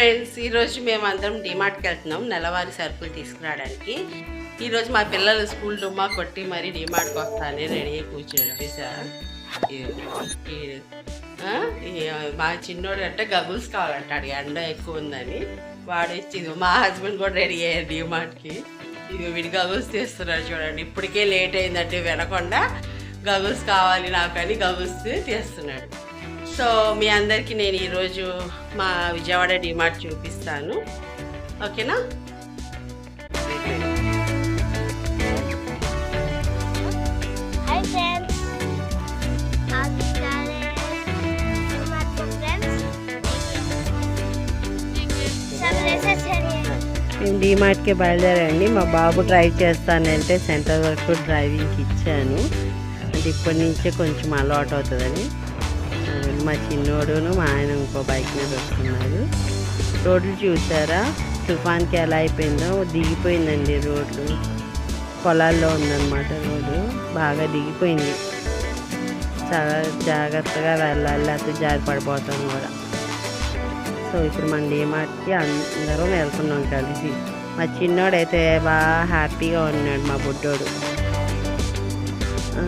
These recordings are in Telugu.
ఫ్రెండ్స్ ఈరోజు మేము అందరం డిమార్ట్కి వెళ్తున్నాం. నెలవారీ సరుకులు తీసుకురావడానికి. ఈరోజు మా పిల్లలు స్కూల్ డుమ్మా కొట్టి మరి డిమార్ట్కి వస్తానే రెడీ అయ్యి కూర్చున్నాడు చూసారా? మా చిన్నోడు అంటే గగుల్స్ కావాలంటాడు. ఎండ ఎక్కువ ఉందని వాడు ఇచ్చి మా హస్బెండ్ కూడా రెడీ అయ్యారు డిమార్ట్కి ఇది వీడి గగుల్స్ తీస్తున్నాడు చూడండి. ఇప్పటికే లేట్ అయిందంటే వినకుండా గగుల్స్ కావాలి నాకని గగుల్స్ తీస్తున్నాడు. సో మీ అందరికీ నేను ఈరోజు మా విజయవాడ డిమార్ట్ చూపిస్తాను. ఓకేనా? డిమార్ట్కి బయలుదేరండి మా బాబు డ్రైవ్ చేస్తానంటే సెంటర్ వరకు డ్రైవింగ్కి ఇచ్చాను. అంటే ఇప్పటి నుంచే కొంచెం అలవాటు అవుతుందని. మా చిన్నోడును మా ఆయన ఇంకో బైక్ మీద వస్తున్నారు రోడ్లు చూసారా? తుఫాన్కి ఎలా అయిపోయిందో? దిగిపోయిందండి రోడ్లు. పొలాల్లో ఉందన్నమాట రోడ్డు. బాగా దిగిపోయింది. చాలా జాగ్రత్తగా వెళ్ళాలి లేకపోతే జారి పడిపోతాం కూడా. సో ఇప్పుడు మన డిమార్ట్కి అందరం వెళ్తున్నాం కలిసి. మా చిన్నోడైతే బాగా హ్యాపీగా ఉన్నాడు మా బుడ్డోడు.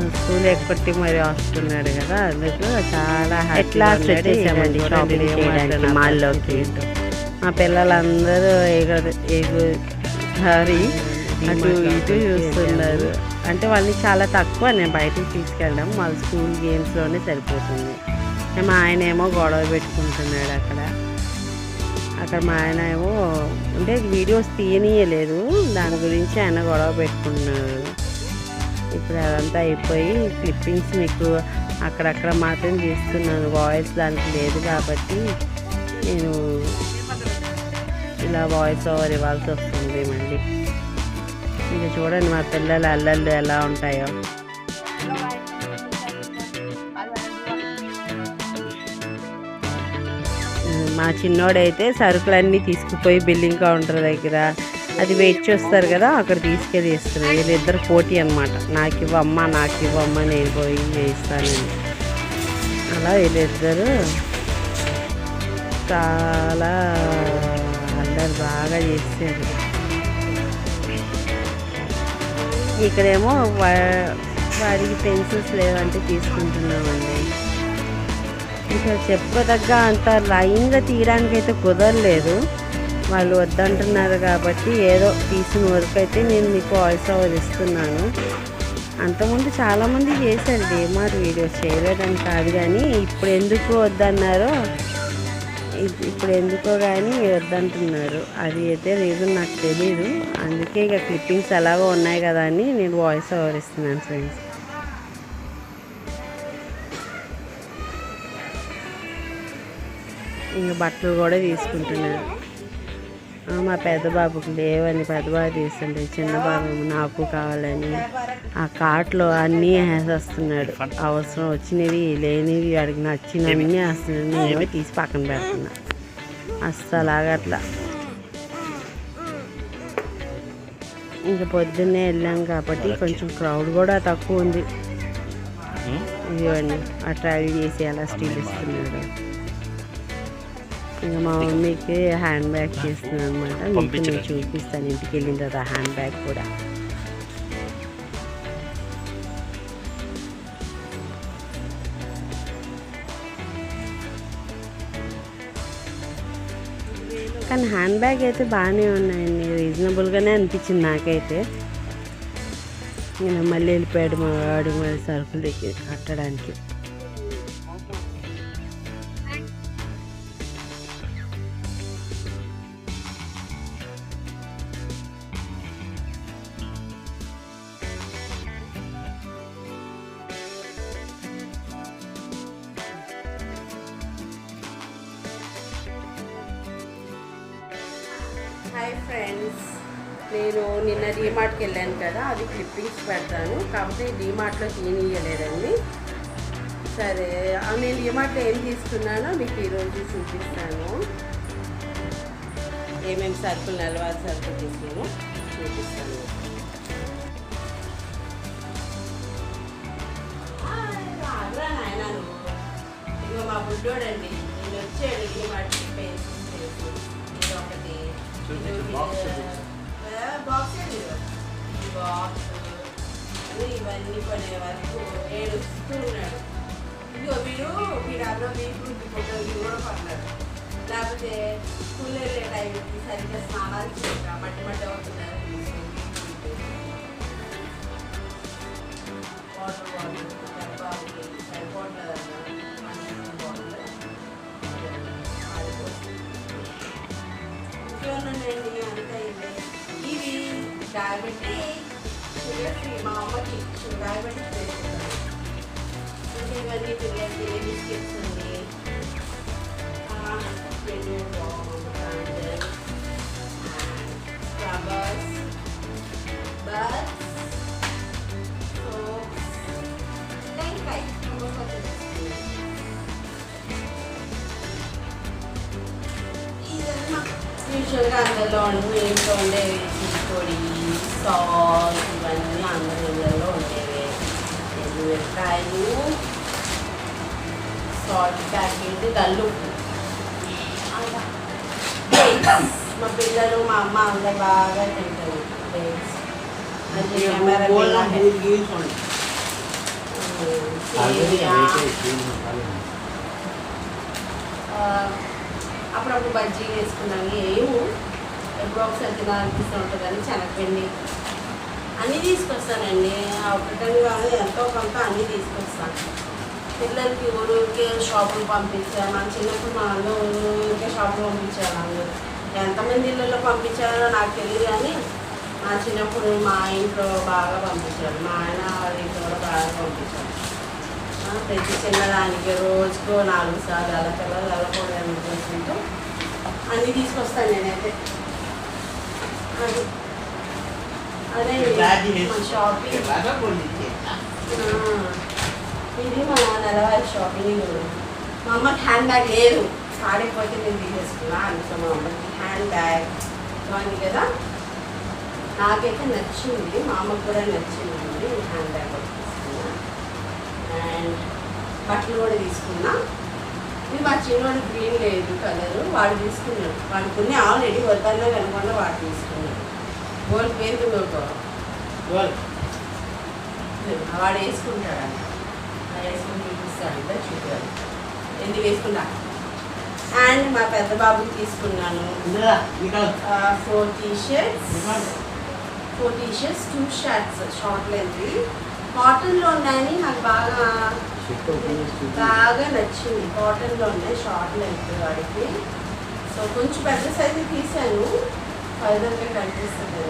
స్కూల్ ఎక్కడికి మరి వస్తున్నాడు కదా అందుకు చాలా ఎట్లా వచ్చేసామండి షాపింగ్ చేయడానికి మాల్లోకి. మా పిల్లలందరూ ఎగ- ఎగు సారి అటు ఇటు చూస్తున్నారు. అంటే వాళ్ళని చాలా తక్కువ నేను బయటికి తీసుకెళ్ళడం వాళ్ళ స్కూల్ గేమ్స్లోనే సరిపోతుంది. మా ఆయన ఏమో గొడవ పెట్టుకుంటున్నాడు అక్కడ. అక్కడ మా ఆయన ఏమో అంటే వీడియోస్ తీయనీయలేదు దాని గురించి ఆయన గొడవ పెట్టుకున్నాడు. ఇప్పుడు అదంతా అయిపోయి క్లిప్పింగ్స్ మీకు అక్కడక్కడ మాత్రం తీస్తున్నాను. వాయిస్ దానికి లేదు కాబట్టి నేను ఇలా వాయిస్ ఓవర్ ఇవ్వాల్సి వస్తుంది మళ్ళీ. ఇంకా చూడండి మా పిల్లల అల్లర్లు ఎలా ఉంటాయో. మా చిన్నోడైతే సరుకులన్నీ తీసుకుపోయి బిల్లింగ్ కౌంటర్ దగ్గర అది వెయిట్ చేస్తారు కదా అక్కడ తీసుకెళ్ళి ఇస్తున్నారు వీళ్ళిద్దరు పోటీ అనమాట నాకు ఇవ్వమ్మా నాకు ఇవ్వమ్మా నేను పోయి వేయిస్తానని. అలా వీళ్ళిద్దరు చాలా అల్లరి బాగా చేస్తారు ఇక్కడేమో వా- వాడికి పెన్సిల్స్ లేవంటే తీసుకుంటున్నామండి. ఇంకా చెప్పదగ్గ అంత లైన్గా తీయడానికి అయితే కుదరలేదు. వాళ్ళు వద్దంటున్నారు కాబట్టి ఏదో తీసిన వరకు అయితే నేను మీకు వాయిస్ ఓవర్ ఇస్తున్నాను. అంతకుముందు చాలామంది చేశారు డేమార్ వీడియోస్ చేయలేదని కాదు కానీ ఇప్పుడు ఎందుకు వద్దన్నారో ఇప్- ఇప్పుడు ఎందుకో కానీ వద్దంటున్నారు. అది అయితే రీజన్ నాకు తెలియదు అందుకే ఇక క్లిప్పింగ్స్ ఎలాగో ఉన్నాయి కదా అని నేను వాయిస్ ఓవర్ ఇస్తున్నాను ఫ్రెండ్స్. ఇంకా బట్టలు కూడా తీసుకుంటున్నారు మా పెద్ద బాబుకి లేవని పెద్ద బాబు తీస్తుంటే చిన్న బాబు నాకు కావాలని ఆ కార్ట్లో అన్నీ వేసేస్తున్నాడు. అవసరం వచ్చినవి లేనివి అడిగి నచ్చినవన్నీ వేస్తున్నాడు. నేనేమో తీసి పక్కన పెడుతున్నా. అస్సలు ఆగట్లా. ఇంకా పొద్దున్నే వెళ్ళాం కాబట్టి కొంచెం క్రౌడ్ కూడా తక్కువ ఉంది. ఇదిగోండి ఆ ట్రావెల్ చేసి అలా స్టీల్ ఇస్తున్నాడు. ఇంకా మా మమ్మీకి హ్యాండ్ బ్యాగ్ చేస్తున్నాను అనమాట మీకు నేను చూపిస్తాను ఇంటికి వెళ్ళిన తర్వాత హ్యాండ్ బ్యాగ్ కూడా. కానీ హ్యాండ్ బ్యాగ్ అయితే బాగానే ఉన్నాయండి. రీజనబుల్గానే అనిపించింది నాకైతే. నేను మళ్ళీ వెళ్ళిపోయాడు మా వాడు మరి సరుకులు దగ్గర కట్టడానికి. హాయ్ ఫ్రెండ్స్ నేను నిన్న డీమార్ట్కి వెళ్ళాను కదా అది క్లిప్పింగ్స్ పెడతాను. కాకపోతే డీమార్ట్లో తీనియలేదండి సరే నేను డీమార్ట్లో ఏం తీసుకున్నానో మీకు ఈరోజు చూపిస్తాను. ఏమేమి సరుకులు నెలవారు సరుకులు తీసుకున్నాను చూపిస్తాను. ఇదిగో మా బుడ్డోడండి. నేను వచ్చాడు డీమార్ట్కి పెన్సిల్స్ బాక్స్ బాక్స్ ఇవన్నీ కొనే వరకు ఏడుస్తూ ఉన్నాడు ఇదిగో వీడు వీడు అన్న వీడు వీడు కూడా పడ్డాడు లేకపోతే స్కూల్ వెళ్ళే టైంకి సరిగ్గా స్నానాలు చేయక మట్టి మట్టి అవుతున్నారు వాటర్ బాటిల్ డబ్బాకి ఇంకేమన్నాయండి అంతా ఇవే ఇవి డయాబెటిక్ షుగర్ ఫ్రీ మా అమ్మకి డయాబెటిక్ వేసుకుంటాను ఇంకా ఇవన్నీ పిల్లలకి బిస్కెట్స్ ఉంది స్క్రబర్స్ అందులో ఉండే ఇంట్లో ఉండేవి పొడి సాస్ ఇవన్నీ అందరి ఇళ్ళలో ఉండేవి ఎండుమిరకాయలు సాల్ట్ ప్యాకెట్ గల్లుప్పు అలా. Dates. మా పిల్లలు మా అమ్మ అందరు బాగా తింటారు డేట్స్ మంచి కెమెరా అప్పుడప్పుడు బజ్జీ వేసుకున్నాను ఏమో ఎప్పుడో ఒకసారి తినాలనిపిస్తూ ఉంటుంది చెనక్కండి అన్నీ తీసుకొస్తానండి. ఒకటని కానీ ఎంతో కొంత అన్నీ తీసుకొస్తాను. పిల్లలకి ఊరికి షాపులు పంపించారు మన చిన్నప్పుడు మా అన్న ఊరికే షాపులు పంపించారు అందరూ ఎంతమంది ఇళ్ళలో పంపించారో నాకు తెలియదు కానీ మా చిన్నప్పుడు మా ఇంట్లో బాగా పంపించారు మా ఆయన వాళ్ళ ఇంట్లో కూడా బాగా పంపించారు ప్రతి చిన్నదానికి రోజుకో నాలుగు సార్లు అలా పిల్లలు వెళ్ళకూడదు అనుకుంటుంటే అన్నీ తీసుకొస్తాను నేనైతే. అది. షాపింగ్. ఇది మా నెలవారి షాపింగ్. మా అమ్మకి హ్యాండ్ బ్యాగ్ లేదు. పాడైపోతే నేను తీసేసుకున్నా అందుకే మా అమ్మకి హ్యాండ్ బ్యాగ్ బాగుంది కదా. నాకైతే నచ్చింది. మా అమ్మకి కూడా నచ్చింది. Hand bag. బట్టలు కూడా తీసుకున్నా. ఇది మా చిన్నవాడు గ్రీన్ లేదు కలర్. వాడు తీసుకున్నాడు. వాడు కొన్ని ఆల్రెడీ వద్దన్నా కనుకుండా వాడు తీసుకున్నాడు. గోల్డ్ పేరు వాడు వేసుకుంటాడంట వాడు వేసుకుని చూపిస్తాడంట చూడాలి ఎందుకు వేసుకున్నా అండ్ మా పెద్ద బాబుకి తీసుకున్నాను. Four T shirts four T shirts two shirts short length కాటన్లో ఉన్నాయని నాకు బాగా బాగా నచ్చింది. కాటన్లో ఉన్నాయి షార్ట్ లెంత్ వాడికి. సో కొంచెం పెద్ద సైజు తీసాను ఫైవ్ హండ్రెడ్ కనిపిస్తుంది.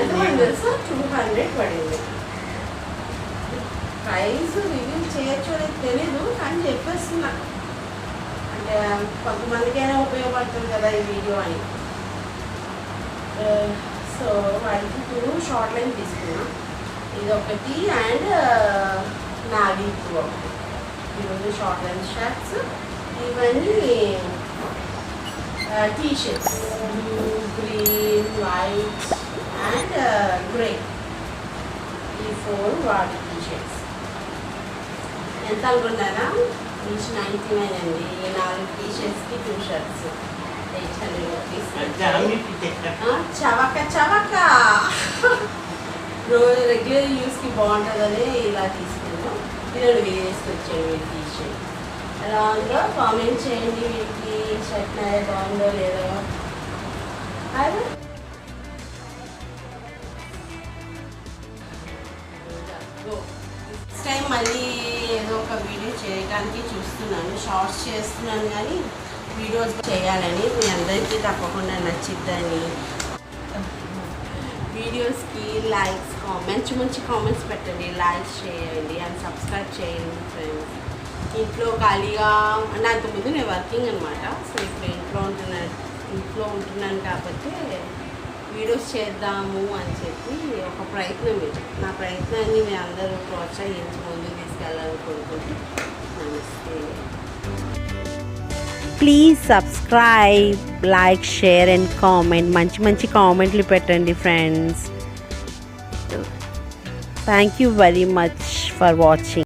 ఎంత పడింది తెలుసా? టూ హండ్రెడ్ పడింది. ప్రైస్ రివ్యూ చేయొచ్చు అనేది తెలీదు కానీ చెప్పేస్తున్నా. అంటే కొంతమందికైనా ఉపయోగపడుతుంది కదా ఈ వీడియో అని. సో వాడికి టూ షార్ట్ లైన్ తీసుకున్నా. ఇది ఒకటి అండ్ నావీ టూ ఈరోజు షార్ట్ లైన్ షర్ట్స్ ఇవన్నీ T shirts blue green white and grey ఈ ఫోర్ వాడి టీ షర్ట్స్ ఎంత అనుకున్నారా ఈచ్ నైంటీ నైన్ అండి ఈ నాలుగు T షర్ట్స్కి two shirts eight hundred rupees చవక చవక రోజు రెగ్యులర్ యూస్కి బాగుంటుందని ఇలా తీసుకున్నాం పిల్లలు వేసుకొచ్చాడు వీటి టీషర్ట్ ఎలా ఉందో కామెంట్ చేయండి వీటికి షర్ట్ బాగుందో లేదో. నెక్స్ట్ టైం మళ్ళీ ఏదో ఒక వీడియో చేయడానికి చూస్తున్నాను. షార్ట్స్ చేస్తున్నాను కానీ వీడియోస్ చేయాలని మీ అందరికీ తప్పకుండా నచ్చిద్దని. వీడియోస్కి లైక్స్ మంచి మంచి కామెంట్స్ పెట్టండి. లైక్స్ చేయండి అండ్ సబ్స్క్రైబ్ చేయండి ఫ్రెండ్స్ ఇంట్లో ఖాళీగా అంటే అంతకుముందు నేను వర్కింగ్ అనమాట సో ఇప్పుడు ఇంట్లో ఉంటున్నాను ఇంట్లో ఉంటున్నాను కాబట్టి వీడియోస్ చేద్దాము అని చెప్పి ఒక ప్రయత్నం ఇది నా ప్రయత్నాన్ని మీ అందరూ ప్రోత్సహించి ముందుకు తీసుకెళ్ళాలనుకుంటున్నాను నమస్తే. Please subscribe like share and comment మంచి మంచి కామెంట్లు పెట్టండి friends thank you very much for watching